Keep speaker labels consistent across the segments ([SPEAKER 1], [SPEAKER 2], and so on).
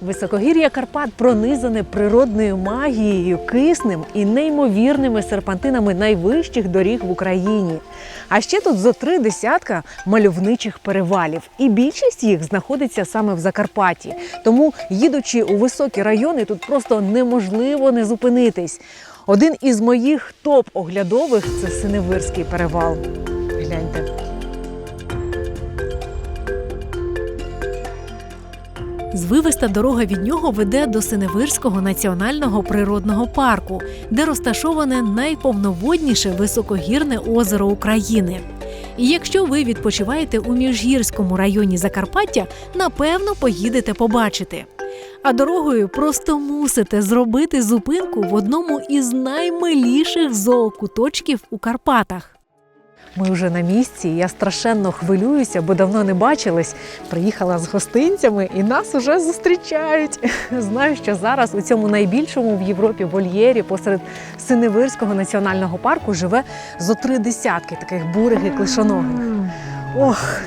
[SPEAKER 1] Високогір'я Карпат пронизане природною магією, киснем і неймовірними серпантинами найвищих доріг в Україні. А ще тут зо три десятка мальовничих перевалів, і більшість їх знаходиться саме в Закарпатті. Тому, їдучи у високі райони, тут просто неможливо не зупинитись. Один із моїх топ-оглядових це Синевирський перевал. Гляньте. Звивиста дорога від нього веде до Синевирського національного природного парку, де розташоване найповноводніше високогірне озеро України. І якщо ви відпочиваєте у міжгірському районі Закарпаття, напевно поїдете побачити. А дорогою просто мусите зробити зупинку в одному із наймиліших зоокуточків у Карпатах. Ми вже на місці. Я страшенно хвилююся, бо давно не бачились. Приїхала з гостинцями і нас уже зустрічають. Знаю, що зараз у цьому найбільшому в Європі вольєрі посеред Синевирського національного парку живе зо три десятки таких бурих і клишоногих. Ох,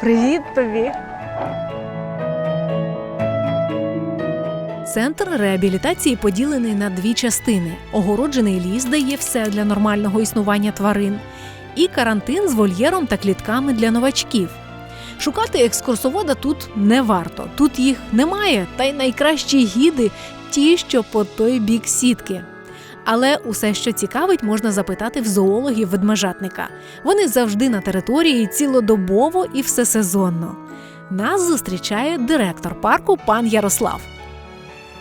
[SPEAKER 1] привіт тобі! Центр реабілітації поділений на дві частини: огороджений ліс дає все для нормального існування тварин, і карантин з вольєром та клітками для новачків. Шукати екскурсовода тут не варто. Тут їх немає, та й найкращі гіди ті, що по той бік сітки. Але усе, що цікавить, можна запитати в зоологів ведмежатника. Вони завжди на території цілодобово і всесезонно. Нас зустрічає директор парку пан Ярослав.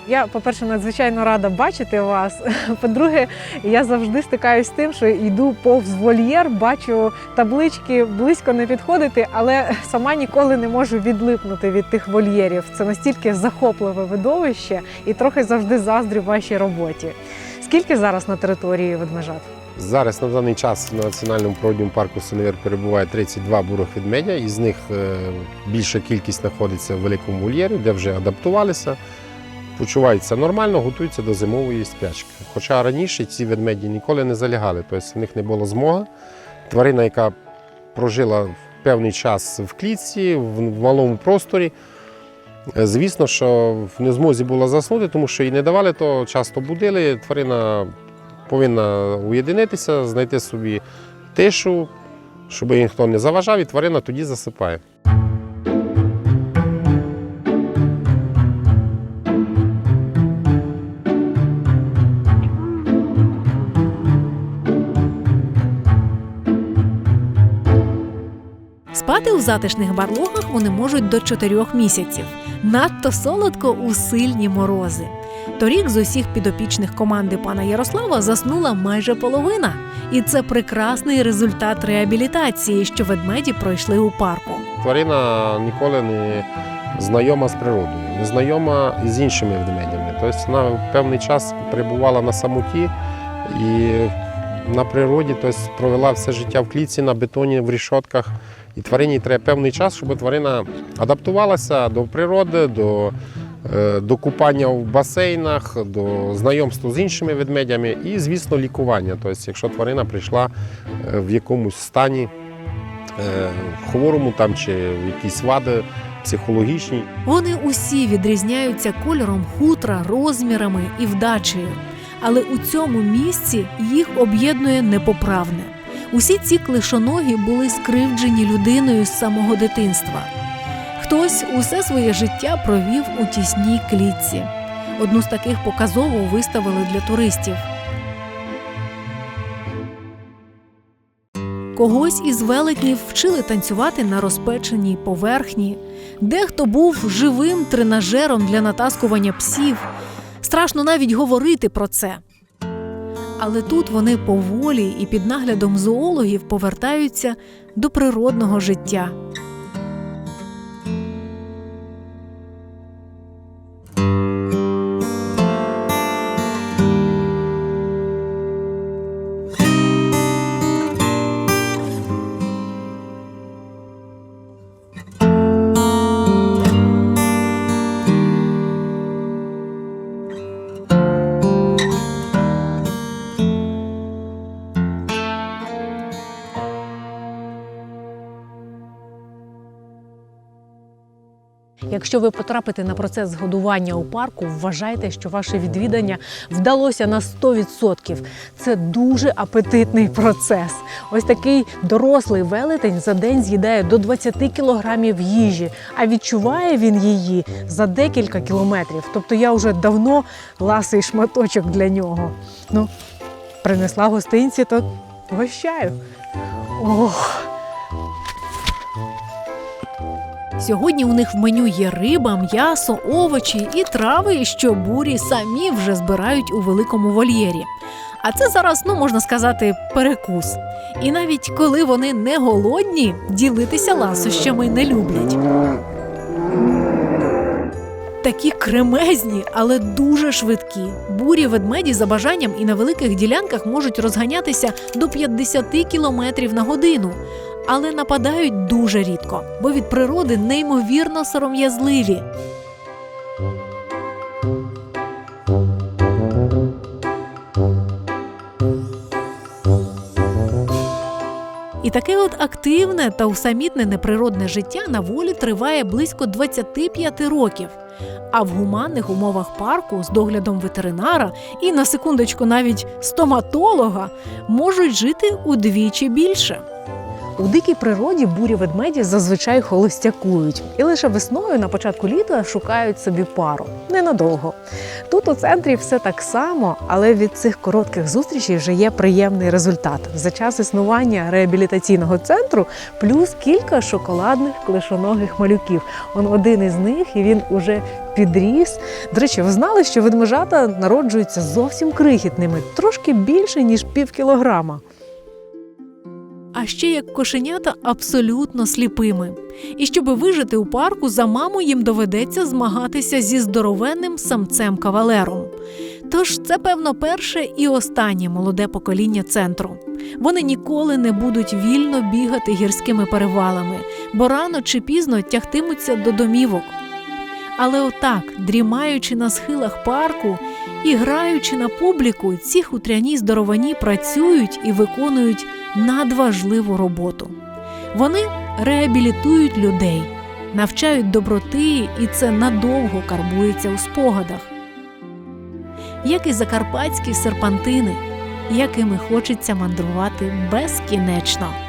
[SPEAKER 1] Я, по-перше, надзвичайно рада бачити вас. По-друге, я завжди стикаюсь з тим, що йду повз вольєр, бачу таблички, близько не підходити, але сама ніколи не можу відлипнути від тих вольєрів. Це настільки захопливе видовище і трохи завжди заздрю вашій роботі. Скільки зараз на території ведмежат?
[SPEAKER 2] Зараз на даний час в національному природньому парку Синевир перебуває 32 бурих ведмедя, із них е, більша кількість знаходиться в великому вольєрі, де вже адаптувалися, почуваються нормально, готуються до зимової спячки. Хоча раніше ці ведмеді ніколи не залягали, тобто в них не було змоги. Тварина, яка прожила певний час в клітці, в малому просторі. е, Звісно, що в незмозі була заснути, тому що їй не давали, то часто будили. Тварина повинна уєдинитися, знайти собі тишу, щоб їй ніхто не заважав, і тварина тоді засипає.
[SPEAKER 1] Спати у затишних барлогах вони можуть до 4 місяців. Надто солодко у сильні морози. Торік з усіх підопічних команди пана Ярослава заснула майже половина, і це прекрасний результат реабілітації, що ведмеді пройшли у парку.
[SPEAKER 2] Тварина ніколи не знайома з природою, не знайома з іншими ведмедями. Тобто вона певний час перебувала на самоті і на природі, тобто провела все життя в клітці, на бетоні, в рішотках. І тварині треба певний час, щоб тварина адаптувалася до природи, до, е, до купання в басейнах, до знайомства з іншими ведмедями і, звісно, лікування. Тобто, якщо тварина прийшла е, в якомусь стані е, хворому там, чи якісь вади психологічні,
[SPEAKER 1] Вони усі відрізняються кольором хутра, розмірами і вдачею. Але у цьому місці їх об'єднує непоправне. Усі ці клишоногі були скривджені людиною з самого дитинства. Хтось усе своє життя провів у тісній клітці. Одну з таких показово виставили для туристів. Когось із велетнів вчили танцювати на розпеченій поверхні. Дехто був живим тренажером для натаскування псів. Страшно навіть говорити про це. Але тут вони поволі і під наглядом зоологів повертаються до природного життя. Якщо ви потрапите на процес годування у парку, вважайте, що ваше відвідання вдалося на 100%. Це дуже апетитний процес. Ось такий дорослий велетень за день з'їдає до 20 кілограмів їжі, а відчуває він її за декілька кілометрів. Тобто я вже давно ласий шматочок для нього. Ну, принесла гостинці, то гощаю. Ох. Сьогодні у них в меню є риба, м'ясо, овочі і трави, що бурі самі вже збирають у великому вольєрі. А це зараз, ну можна сказати, перекус. І навіть коли вони не голодні, ділитися ласощами не люблять. Такі кремезні, але дуже швидкі. Бурі ведмеді за бажанням і на великих ділянках можуть розганятися до 50 км на годину, але нападають дуже рідко, бо від природи неймовірно сором'язливі. І таке от активне та усамітнене природне життя на волі триває близько 25 років. А в гуманних умовах парку з доглядом ветеринара і на секундочку навіть стоматолога можуть жити удвічі більше. У дикій природі бурі ведмеді зазвичай холостякують і лише весною на початку літа шукають собі пару ненадовго. Тут у центрі все так само, але від цих коротких зустрічей вже є приємний результат. За час існування реабілітаційного центру плюс кілька шоколадних клишоногих малюків. Он один із них, і він уже підріс. До речі, ви знали, що ведмежата народжуються зовсім крихітними, трошки більше ніж пів кілограма. А ще як кошенята абсолютно сліпими. І щоб вижити у парку, за маму їм доведеться змагатися зі здоровенним самцем кавалером. Тож це, певно, перше і останнє молоде покоління центру. Вони ніколи не будуть вільно бігати гірськими перевалами, бо рано чи пізно тягтимуться до домівок. Але отак, дрімаючи на схилах парку і граючи на публіку, ці хутряні здоровані працюють і виконують надважливу роботу. Вони реабілітують людей, навчають доброти, і це надовго карбується у спогадах. Як і закарпатські серпантини, якими хочеться мандрувати безкінечно.